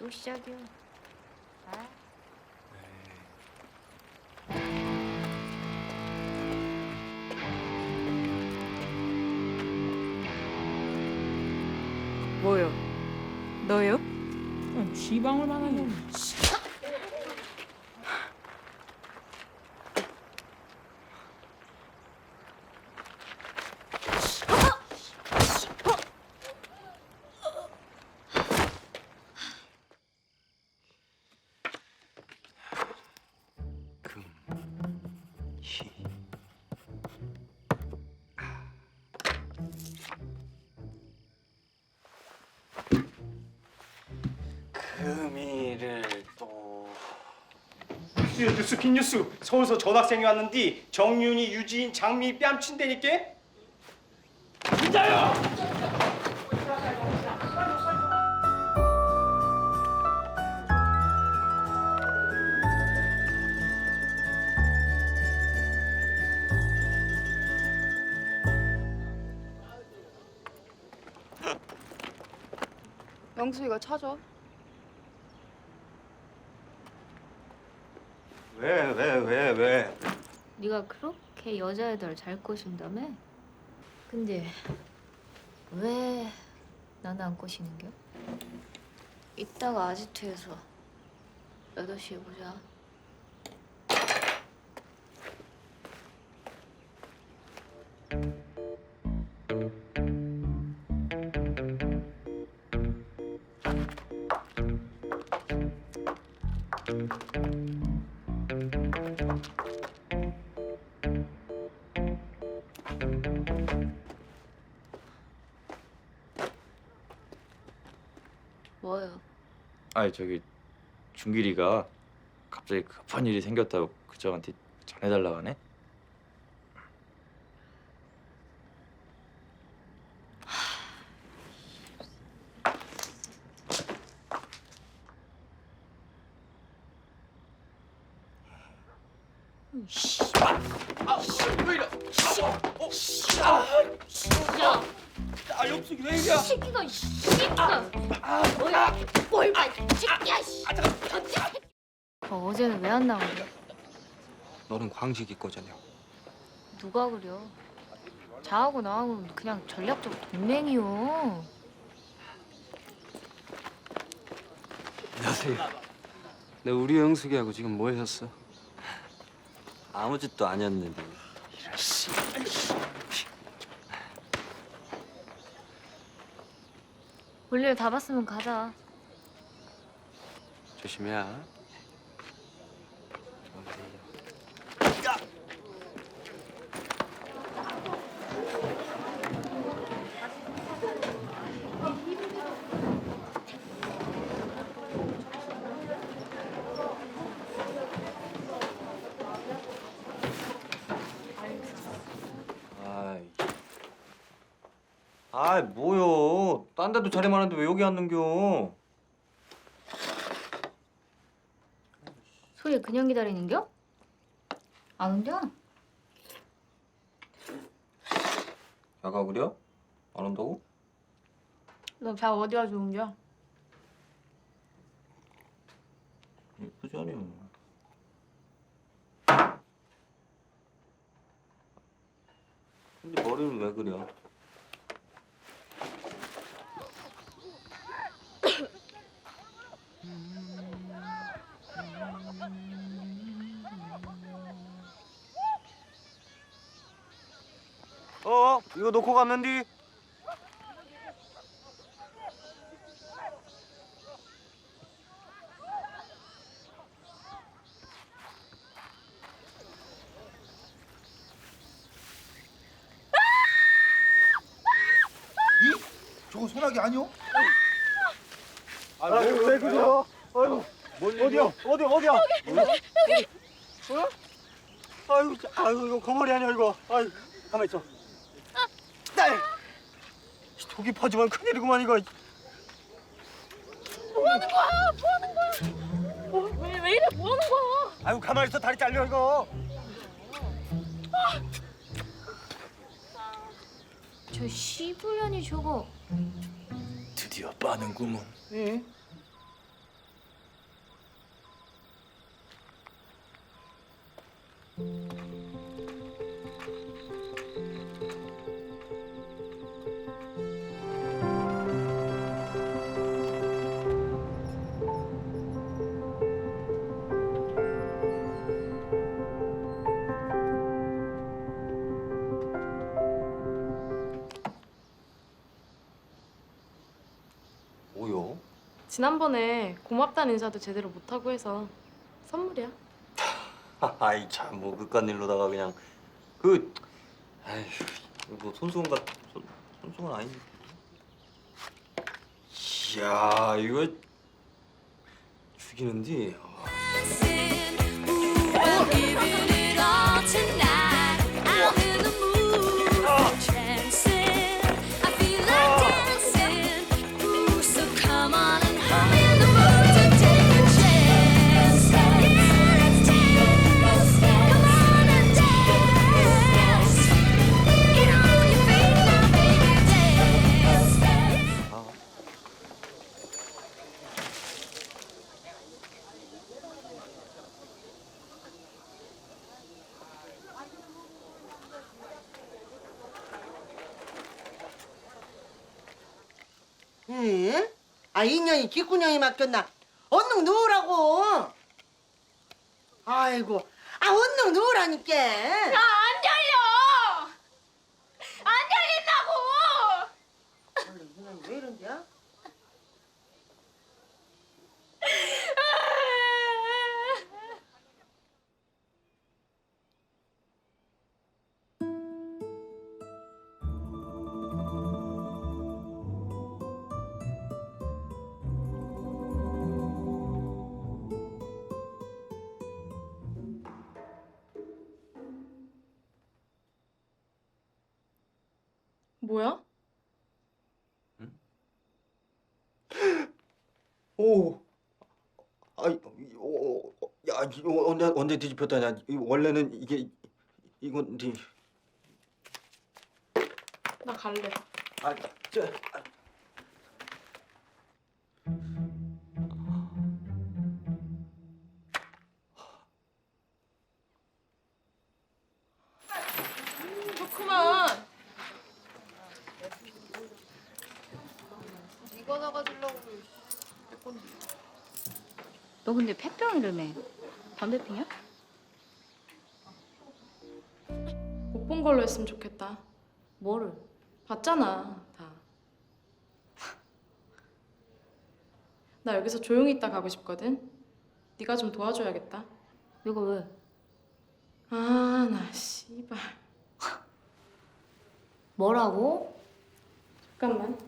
또 시작이야. 아. 뭐요? 너요? 응, 쥐방울 만한 놈. 금이를 또. 뉴스 뉴스 빅뉴스. 서울서 전학생이 왔는데 정윤이 유지인 장미 뺨친다니까? 진짜요? 영수이가 찾아. 왜, 왜, 왜, 왜? 네가 그렇게 여자애들 잘 꼬신다며? 근데 왜 나는 안 꼬시는겨? 이따가 아지트에서 8시에 보자. 아니 저기 준길이가 갑자기 급한 일이 생겼다고 그쪽한테 전해달라고 하네. 아 영숙이 왜 이래 새끼가 이 새끼가 뭐야 뭘봐 새끼야 씨 어, 어제는 왜 안 나오냐 너는 광식이 거잖여. 누가 그려 자하고 나하고는 그냥 전략적으로 동맹이요 안녕하세요. 내 우리 영숙이하고 지금 뭐 했어? 아무 짓도 아니었는데. 볼일 다 봤으면 가자 조심해야. 아이. 아이 뭐요? 딴 데도 자리 많은데 왜 여기 앉는겨? 소희 그냥 기다리는겨? 안 온겨? 야가 그려? 안 온다고? 너자 어디가 좋은겨? 예쁘지 않아요. 근데 머리는 왜 그려? 어, 이거 놓고 갔는디? 저거 소나기 아니오? 그만 이거. 뭐 하는 거야? 뭐 하는 거야? 뭐, 왜, 왜 이래? 뭐 하는 거야? 아유 가만히 있어 다리 잘려 이거. 아. 저 시불년이 저거 드디어 빠는구먼. 응. 지난번에 고맙다는 인사도 제대로 못하고 해서 선물이야. 아이 참 뭐 그깟 일로다가 그냥 그 아휴 뭐 손수건 같 손, 손수건 아닌데 이야 이거 죽이는데 뒷구녕이 맡겼나? 얼른 누우라고. 아이고, 아 얼른 누우라니까. 안 뭐야? 오. 아이, 오, 야, 이거 언제 언제 뒤집혔다냐? 이 원래는 이게 이건 네. 나 갈래. 아, 저, 좋 너 근데 폐병이라며. 담배 피냐? 못 본 걸로 했으면 좋겠다. 뭐를? 봤잖아, 다. 나 여기서 조용히 있다 가고 싶거든. 네가 좀 도와줘야겠다. 이거 왜? 아, 나 씨발. 뭐라고? 잠깐만.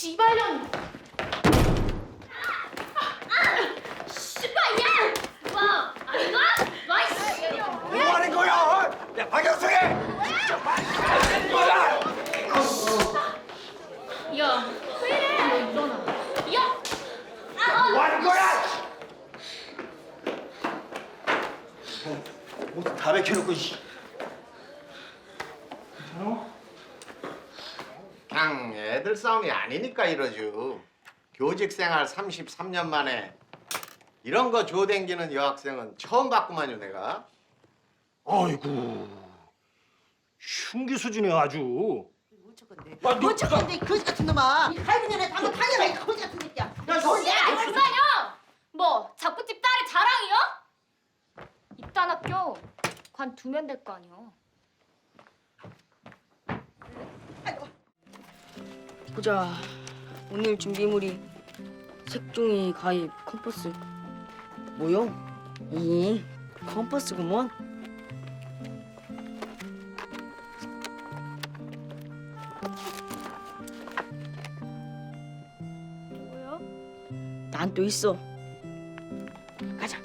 씨발년! 뭐 하는 거야? 야, 박영석이! 야, 왜 이래? 일어나. 뭐 하는 거야? 뭐다 맥혀놓고 씨. 애들 싸움이 아니니까 이러죠. 교직 생활 33년 만에 이런 거 조댕기는 여학생은 처음 봤구만요, 내가. 아이고, 흉기 수준이 아주. 어쩔 건데? 아, 너- 어쩔 건데 이 거지 같은 놈아? 이 할미 년에 당근 타녀라 이 거지 같은 새끼야. 야, 너 내가 알았어. 뭐 자꾸 집 딸의 자랑이요? 입단 학교 관 두면 될 거 아니야. 보자. 오늘 준비물이 색종이 가입 컴퍼스. 뭐요? 이 컴퍼스구먼. 뭐야? 난 또 있어. 가자.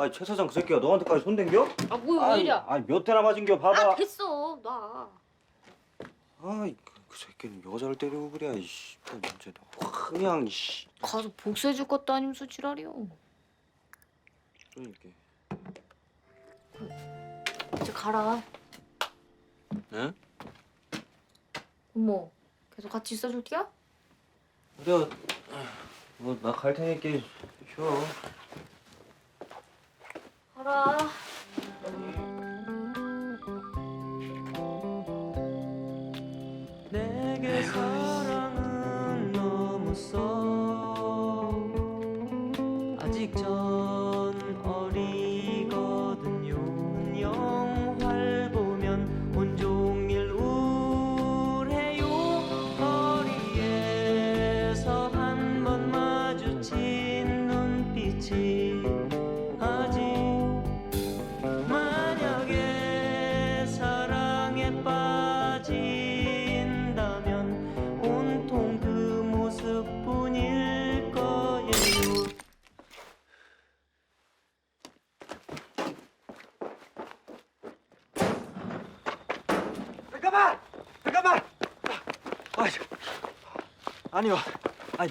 아니 최 사장 그 새끼가 너한테까지 손댄겨? 아 뭐야 왜 이래? 아니 몇 대나 맞은겨 봐봐. 아 됐어 놔. 아이 그, 그 새끼는 여자를 때리고 그래 이씨 확 그냥 이씨 가서 복수해 줄 것도 아니면서 지랄이요. 그러니까. 이제 가라. 응? 어머, 계속 같이 있어줄 게야? 그래. 뭐나 갈 테니까 쉬어. 가라. 내게 사랑은 너무 써. 아직 전 어리거든요. 영화를 보면 온종일 우울해요. 거리에서 한 번 마주친 눈빛이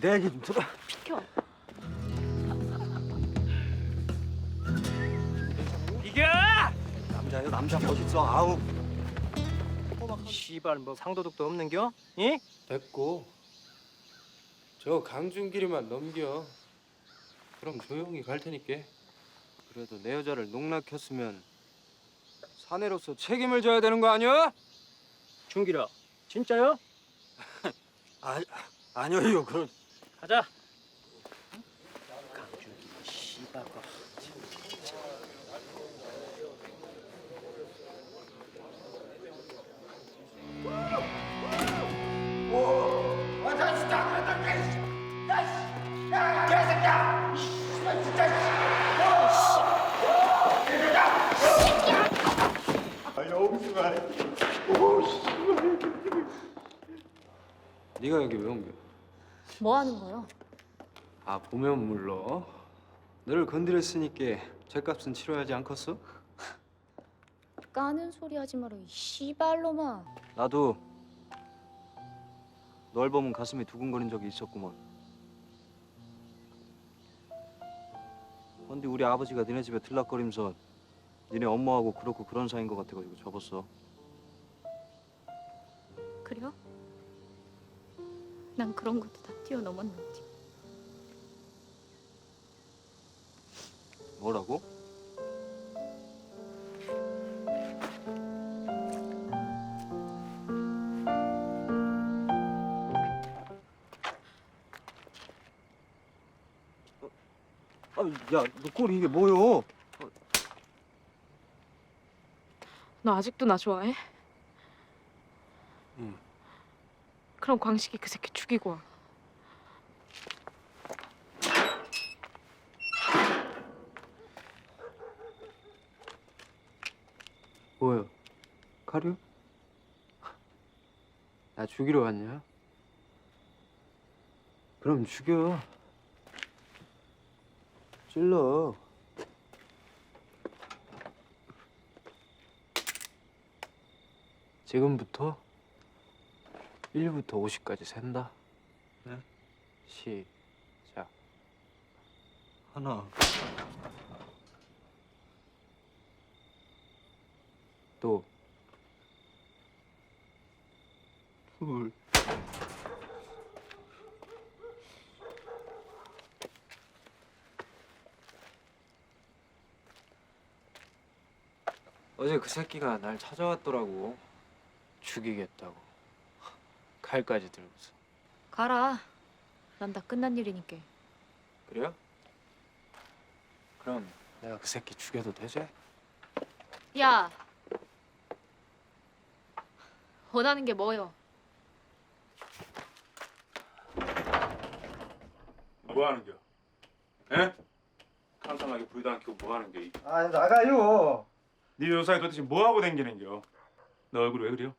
내 얘기 좀 들어. 비켜. 이겨! 남자요 남자 멋있어. 아우. 씨발 뭐 상도덕도 없는겨? 이? 됐고 저 강준길이만 넘겨 그럼 조용히 갈 테니까 그래도 내 여자를 농락했으면 사내로서 책임을 져야 되는 거 아니야? 준기라. 진짜요? 아 아니요 그럼 가자. 강준기 씨발 거. 네가 여기 왜 옮겨? 뭐 하는 거요? 아 보면 물러 너를 건드렸으니까 죄값은 치러야지 않겠어? 까는 소리 하지 마라, 이 씨발놈아. 나도 널 보면 가슴이 두근거린 적이 있었구먼. 근데 우리 아버지가 니네 집에 들락거리면서 니네 엄마하고 그렇고 그런 사이인 것 같아가지고 접었어. 그래요? 난 그런 것도 다 뛰어넘었는지. 뭐라고? 아, 야, 너 꼴이 이게 뭐요? 너 아직도 나 좋아해? 응. 그럼 광식이 그 새끼 죽이고 와. 뭐야? 가려? 나 죽이러 왔냐? 그럼 죽여. 찔러. 지금부터 1부터 50까지 센다. 네? 시작. 하나, 또 둘, 어제 그 새끼가 날 찾아왔더라고. 죽이겠다고. 칼까지 들고서. 가라. 난 다 끝난 일이니까. 그래요? 그럼 내가 그 새끼 죽여도 되지? 야. 원하는 게 뭐요? 뭐 하는겨? 에? 깜깜하게 불도 안 켜고 뭐 하는겨? 이- 아 나가요. 네 요사이 도대체 뭐 하고 댕기는겨? 너 얼굴 왜 그래요?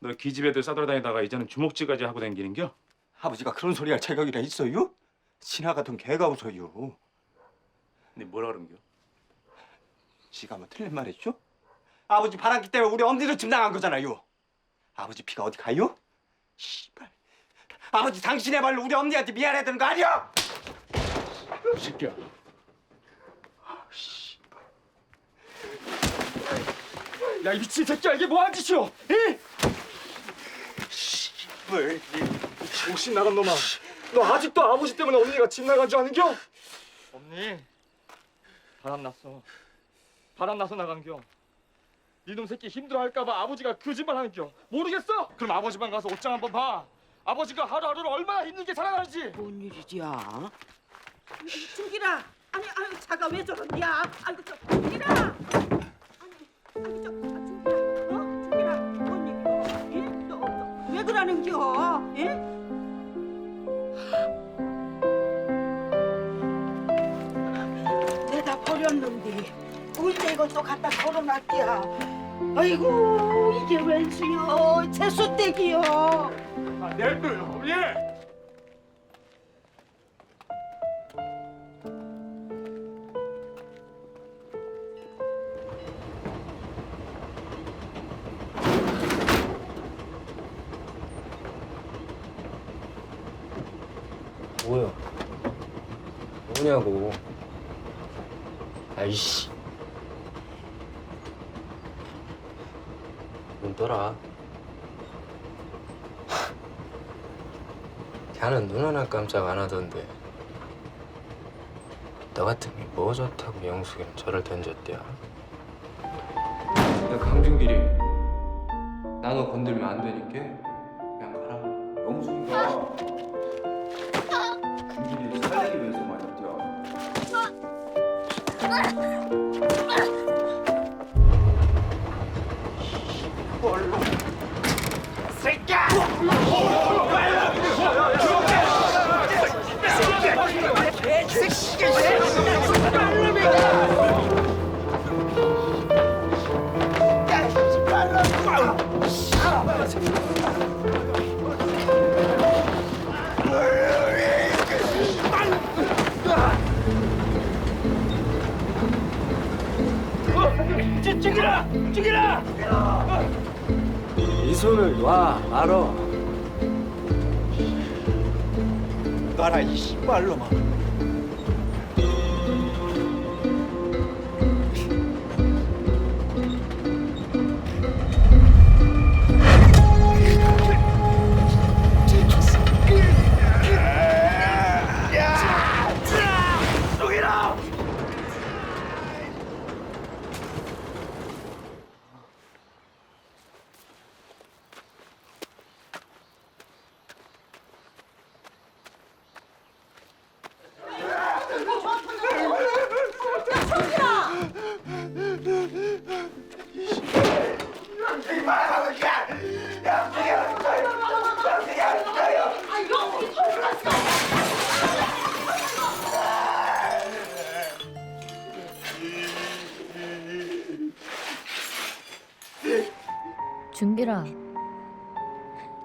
너 기집애들 싸돌아다니다가 이제는 주먹질까지 하고 댕기는겨? 아버지가 그런 소리 할 자격이나 있어요? 지나가던 개가 웃어요. 네 뭐라 그런겨? 지가 뭐 틀린 말 했죠? 아버지 바람기 때문에 우리 엄니를 집 나간 거잖아요. 아버지 피가 어디 가요? 씨발. 아버지 당신의 말로 우리 엄니한테 미안해야 되는 거 아니야? 이 새끼야. 아, 야, 이 미친 새끼야, 이게 뭐하는 짓이오? 이? 씨발. 정신 나간 놈아. 너 아직도 아버지 때문에 언니가 집 나간 줄 아는겨? 언니, 바람 났어. 바람 나서 나간겨. 니놈 새끼 힘들어할까봐 아버지가 거짓말 하는겨. 모르겠어? 그럼 아버지만 가서 옷장 한번 봐. 아버지가 하루하루를 얼마나 힘들게 살아가는지. 뭔 일이야? 준기라. 아니 아유 차가 왜 저러냐? 아이고 저 준기라. 아니 아니 저 아, 준기라. 어? 준기라. 뭔 일이야? 예? 너왜 그러는겨? 예? 언제 이것도 갖다 걸어놨디야. 아이고 이게 웬수요? 채소떼기요. 아, 내놔요. 예. 뭐야? 뭐냐고. 아이씨. 떠라. 걔는 눈 하나 깜짝 안 하던데. 너 같으면 뭐 좋다고 영숙이는 저를 던졌대야. 야 강준길이. 나 너 건들면 안 되니까 죽이라! 이 손을 놔 알아. 놔라 이 씨발놈아.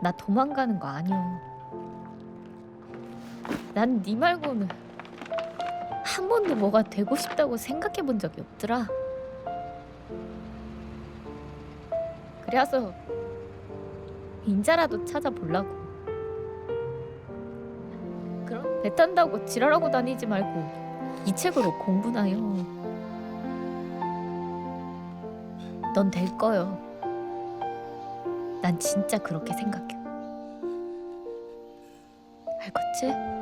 나 도망가는 거 아니야. 난 네 말고는 한 번도 뭐가 되고 싶다고 생각해 본 적이 없더라. 그래서 인자라도 찾아보려고. 그럼 배 탄다고 지랄하고 다니지 말고 이 책으로 공부나 해요. 넌 될 거요. 난 진짜 그렇게 생각해. 알겠지?